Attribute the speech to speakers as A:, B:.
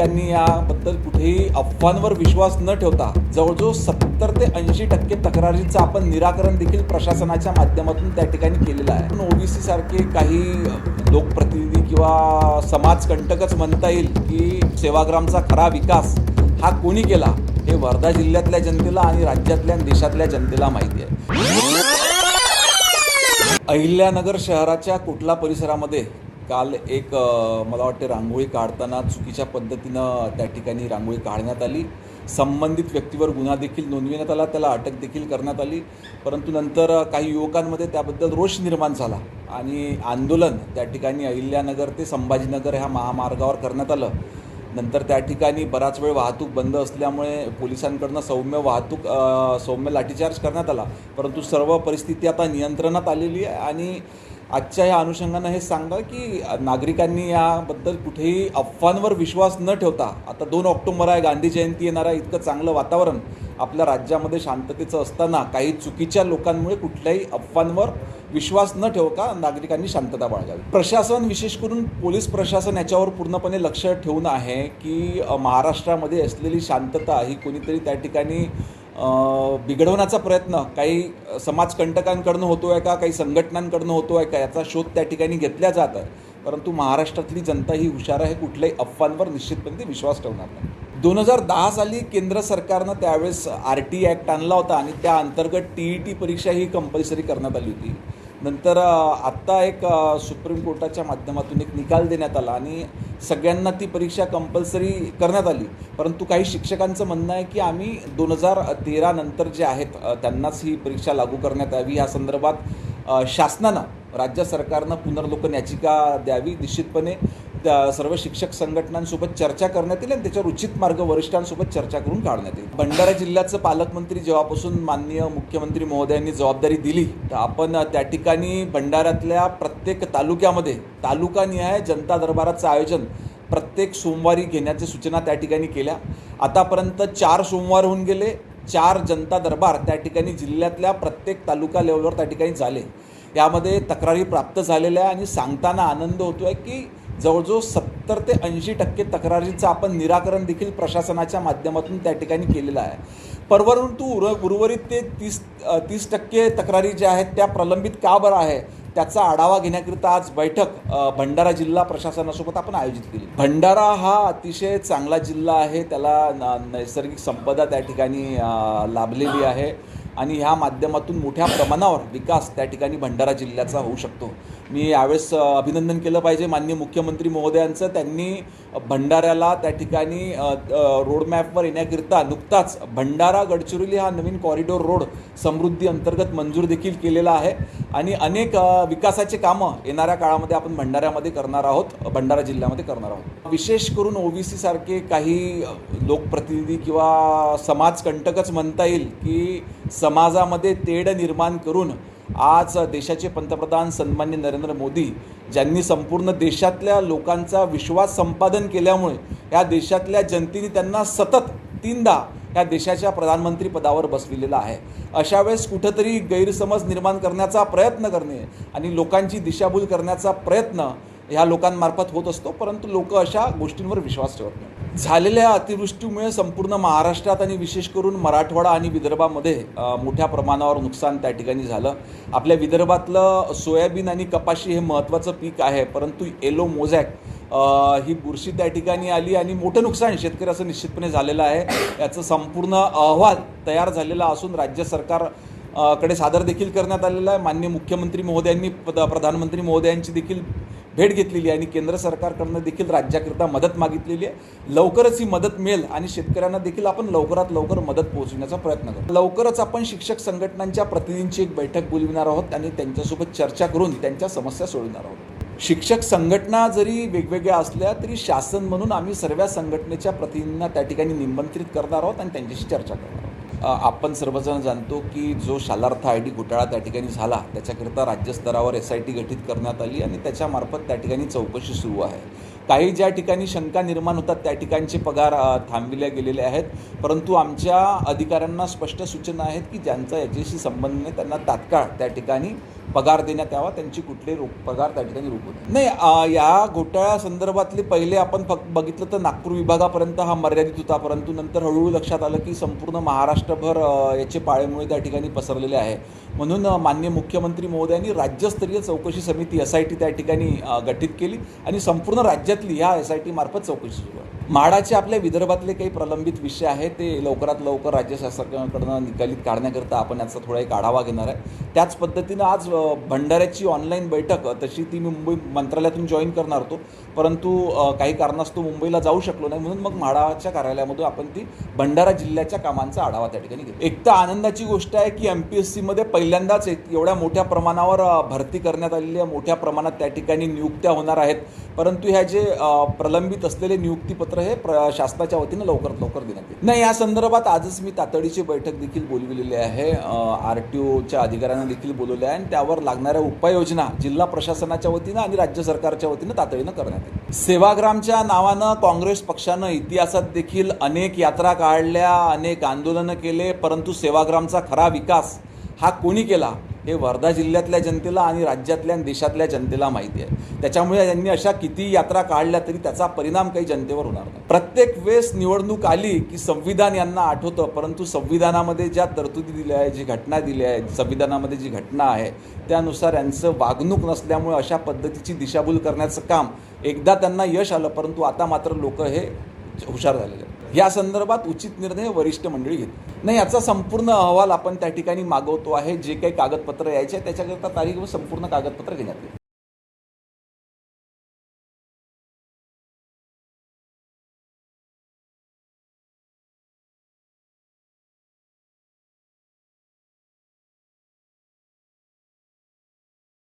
A: नागरिकांनी याबद्दल कुठेही अफवांवर विश्वास न ठेवता जवळजवळ सत्तर ते ऐंशी टक्के तक्रारींचं आपण निराकरण देखील प्रशासनाच्या माध्यमातून त्या ठिकाणी केलेलं आहे. पण ओबीसी सारखे काही लोकप्रतिनिधी किंवा समाजकंटकच म्हणता येईल की सेवाग्रामचा खरा विकास हा कोणी केला हे वर्धा जिल्ह्यातल्या जनतेला आणि राज्यातल्या आणि देशातल्या जनतेला माहिती आहे. अहिल्यानगर शहराच्या कुठला परिसरामध्ये काल एक मला वाटते रांगोळी काढताना चुकीच्या पद्धतीनं त्या ठिकाणी रांगोळी काढण्यात आली. संबंधित व्यक्तीवर गुन्हा देखील नोंदविण्यात आला त्याला अटक देखील करण्यात आली. परंतु नंतर काही युवकांमध्ये त्याबद्दल रोष निर्माण झाला आणि आंदोलन त्या ठिकाणी अहिल्यानगर ते संभाजीनगर ह्या महामार्गावर करण्यात आलं. नंतर त्या ठिकाणी बराच वेळ वाहतूक बंद असल्यामुळे पोलिसांकडनं सौम्य वाहतूक सौम्य लाठीचार्ज करण्यात आला. परंतु सर्व परिस्थिती आता नियंत्रणात आलेली आहे आणि आजच्या या अनुषंगानं हे सांगा की नागरिकांनी याबद्दल कुठेही अफवांवर विश्वास न ठेवता आता दोन ऑक्टोबर आहे गांधी जयंती येणार आहे इतकं चांगलं वातावरण आपल्या राज्यामध्ये शांततेचं असताना काही चुकीच्या लोकांमुळे कुठल्याही अफवांवर विश्वास न ठेवता नागरिकांनी शांतता बाळगावी. प्रशासन विशेष करून पोलीस प्रशासन याच्यावर पूर्णपणे लक्ष ठेवून आहे की महाराष्ट्रामध्ये असलेली शांतता ही कोणीतरी त्या ठिकाणी बिघडवण्याचा प्रयत्न काही समाजकंटकांकडनं होतो आहे का काही संघटनांकडनं होतो आहे का याचा शोध त्या ठिकाणी घेतला जात आहे. परंतु महाराष्ट्रातली जनता ही हुशार आहे कुठल्याही अफवांवर निश्चितपणे विश्वास ठेवणार नाही. दोन हजार दहा साली केंद्र सरकारनं त्यावेळेस आर टी ॲक्ट आणला होता आणि त्या अंतर्गत टी ई टी परीक्षा ही कंपल्सरी करण्यात आली होती. नंतर आत्ता एक सुप्रीम कोर्टाच्या माध्यमातून एक निकाल देण्यात आला आणि सगळ्यांना ती परीक्षा कंपल्सरी करण्यात आली. परंतु काही शिक्षकांचं म्हणणं आहे की आम्ही दोन हजार तेरा नंतर जे आहेत त्यांनाच ही परीक्षा लागू करण्यात यावी. या संदर्भात शासनानं राज्य सरकारनं पुनर्लोकन याचिका द्यावी निश्चितपणे. त्या सर्व शिक्षक संघटनांसोबत चर्चा करण्यात येईल आणि त्याच्यावर उचित मार्ग वरिष्ठांसोबत चर्चा करून काढण्यात येईल. भंडारा जिल्ह्याचं पालकमंत्री जेव्हापासून माननीय मुख्यमंत्री महोदयांनी जबाबदारी दिली तर आपण त्या ठिकाणी भंडाऱ्यातल्या प्रत्येक तालुक्यामध्ये तालुकानिहाय जनता दरबाराचं आयोजन प्रत्येक सोमवारी घेण्याच्या सूचना त्या ठिकाणी केल्या. आतापर्यंत चार सोमवार होऊन गेले चार जनता दरबार त्या ठिकाणी जिल्ह्यातल्या प्रत्येक तालुका लेवलवर त्या ठिकाणी झाले. यामध्ये तक्रारी प्राप्त झालेल्या आहे आणि सांगताना आनंद होतो आहे की जवळजवळ सत्तर ते ऐंशी टक्के तक्रारींचं आपण निराकरण देखील प्रशासनाच्या माध्यमातून त्या ठिकाणी केलेलं आहे. परंतु उर उर्वरित ते तीस तीस टक्के तक्रारी ज्या आहेत त्या प्रलंबित का बरं आहे? त्याचा आढावा घेण्याकरिता आज बैठक भंडारा जिल्हा प्रशासनासोबत आपण आयोजित केली. भंडारा हा अतिशय चांगला जिल्हा आहे. त्याला न- नैसर्गिक संपदा त्या ठिकाणी लाभलेली आहे. आणि ह्या माध्यमातून मोठ्या प्रमाणावर विकास त्या ठिकाणी भंडारा जिल्ह्याचा होऊ शकतो. मी यावेळेस अभिनंदन केलं पाहिजे माननीय मुख्यमंत्री महोदयांचं. त्यांनी भंडाऱ्याला त्या ठिकाणी रोडमॅपवर येण्याकरिता नुकताच भंडारा गडचिरोली हा नवीन कॉरिडॉर रोड समृद्धी अंतर्गत मंजूर देखील केलेला आहे. आणि अनेक विकासाचे कामं येणाऱ्या काळामध्ये आपण भंडाऱ्यामध्ये करणार आहोत भंडारा जिल्ह्यामध्ये करणार आहोत. विशेष करून ओबीसी सारखे काही लोकप्रतिनिधी किंवा समाजकंटकच म्हणता येईल की समाजामध्ये तेढ निर्माण करून आज देशाचे पंतप्रधान सन्मान्य नरेंद्र मोदी ज्यांनी संपूर्ण देशातल्या लोकांचा विश्वास संपादन केल्यामुळे या देशातल्या जनतेने त्यांना सतत तीनदा या देशाच्या प्रधानमंत्री पदावर बसविलेला आहे. अशा वेळेस कुठंतरी गैरसमज निर्माण करण्याचा प्रयत्न करणे आणि लोकांची दिशाभूल करण्याचा प्रयत्न ह्या लोकांमार्फत होत असतो परंतु लोक अशा गोष्टींवर विश्वास ठेवत नाही झालेल्या अतिवृष्टीमुळे संपूर्ण महाराष्ट्रात आणि विशेष करून मराठवाडा आणि विदर्भामध्ये मोठ्या प्रमाणावर नुकसान त्या ठिकाणी झालं. आपल्या विदर्भातलं सोयाबीन आणि कपाशी हे महत्त्वाचं पीक आहे परंतु एलो मोझॅक ही बुरशी त्या ठिकाणी आली आणि मोठं नुकसान शेतकऱ्याचं निश्चितपणे झालेलं आहे. याचं संपूर्ण अहवाल तयार झालेला असून राज्य सरकारकडे सादर देखील करण्यात आलेला आहे. मान्य मुख्यमंत्री महोदयांनी प्रधानमंत्री महोदयांची देखील भेट घेतलेली आहे आणि केंद्र सरकारकडनं देखील राज्याकरिता मदत मागितलेली आहे. लवकरच ही मदत मिळेल आणि शेतकऱ्यांना देखील आपण लवकरात लवकर मदत पोहोचवण्याचा प्रयत्न करू. लवकरच आपण शिक्षक संघटनांच्या प्रतिनिधींची एक बैठक बोलविणार आहोत आणि त्यांच्यासोबत चर्चा करून त्यांच्या समस्या सोडविणार आहोत. शिक्षक संघटना जरी वेगवेगळ्या असल्या तरी शासन म्हणून आम्ही सर्व संघटनेच्या प्रतिनिधींना त्या ठिकाणी निमंत्रित करणार आहोत आणि त्यांच्याशी चर्चा करणार आहोत. आपण सर्वजण जाणतो की जो शालार्थ आय डी घोटाळा त्या ठिकाणी झाला त्याच्याकरिता राज्यस्तरावर एस आय टी गठीत करण्यात आली आणि त्याच्यामार्फत त्या ठिकाणी चौकशी सुरू आहे. काही ज्या ठिकाणी शंका निर्माण होतात त्या ठिकाणचे पगार अ, थांबविले गेलेले आहेत. परंतु आमच्या अधिकाऱ्यांना स्पष्ट सूचना आहेत की ज्यांचा याच्याशी संबंध नाही त्यांना तात्काळ त्या ठिकाणी पगार देण्यात यावा. त्यांची कुठले रोख पगार त्या ठिकाणी रोखू नये. नाही या घोटाळ्या संदर्भातले पहिले आपण फक्त बघितलं तर नागपूर विभागापर्यंत हा मर्यादित होता. परंतु नंतर हळूहळू लक्षात आलं की संपूर्ण महाराष्ट्र महाराष्ट्रभर याचे पाळेमुळे त्या ठिकाणी पसरलेले आहे. म्हणून मान्य माननीय मुख्यमंत्री महोदयांनी राज्यस्तरीय चौकशी समिती एस आय टी त्या ठिकाणी गठीत केली आणि संपूर्ण राज्यातली ह्या एस आय टी मार्फत चौकशी सुरू आहे माडाचे आपल्या विदर्भातले काही प्रलंबित विषय आहेत ते लवकरात लवकर राज्य शासनाकडनं निकालीत काढण्याकरता आपण याचा थोडा एक आढावा घेणार आहे. त्याच पद्धतीनं आज भंडाऱ्याची ऑनलाईन बैठक तशी ती मी मुंबई मंत्रालयातून जॉईन करणार होतो. परंतु काही कारणास्तव मुंबईला जाऊ शकलो नाही. म्हणून मग म्हाडाच्या कार्यालयामधून आपण ती भंडारा जिल्ह्याच्या कामांचा आढावा त्या ठिकाणी घेतो एक तर आनंदाची गोष्ट आहे की एम पी एस सीमध्ये पहिल्यांदाच एक एवढ्या मोठ्या प्रमाणावर भरती करण्यात आलेली आहे. मोठ्या प्रमाणात त्या ठिकाणी नियुक्त्या होणार आहेत. परंतु ह्या जे प्रलंबित असलेले नियुक्तीपत्र हे प्र शासनाच्या वतीनं लवकरात लवकर देण्यात येईल. नाही या संदर्भात आजच मी तातडीची बैठक देखील बोलविलेली आहे. आर टी ओच्या अधिकाऱ्यांना देखील बोलवले आहे आणि त्यावर लागणाऱ्या उपाययोजना जिल्हा प्रशासनाच्या वतीनं आणि राज्य सरकारच्या वतीनं तातडीनं करण्यात येईल. सेवाग्रामच्या नावानं काँग्रेस पक्षानं इतिहासात देखील अनेक यात्रा काढल्या अनेक आंदोलनं केले परंतु सेवाग्रामचा खरा विकास हा कोणी केला? हे वर्धा जिल्ह्यातल्या जनतेला आणि राज्यातल्या आणि देशातल्या जनतेला माहिती आहे. त्याच्यामुळे यांनी अशा किती यात्रा काढल्या तरी त्याचा परिणाम काही जनतेवर होणार नाही. प्रत्येक वेळेस निवडणूक आली की संविधान यांना आठवतं परंतु संविधानामध्ये ज्या तरतुदी दिल्या आहेत जी घटना दिली आहे संविधानामध्ये जी घटना आहे त्यानुसार यांचं वागणूक नसल्यामुळे अशा पद्धतीची दिशाभूल करण्याचं काम एकदा त्यांना यश आलं परंतु आता मात्र लोक हे हुशार झालेले आहेत. या संदर्भात उचित निर्णय वरिष्ठ मंडळी घेत नाही याचा संपूर्ण अहवाल आपण त्या ठिकाणी मागवतो आहे. जे काही कागदपत्र यायचे त्याच्याकरता तारीख व संपूर्ण कागदपत्र घेण्यात येईल.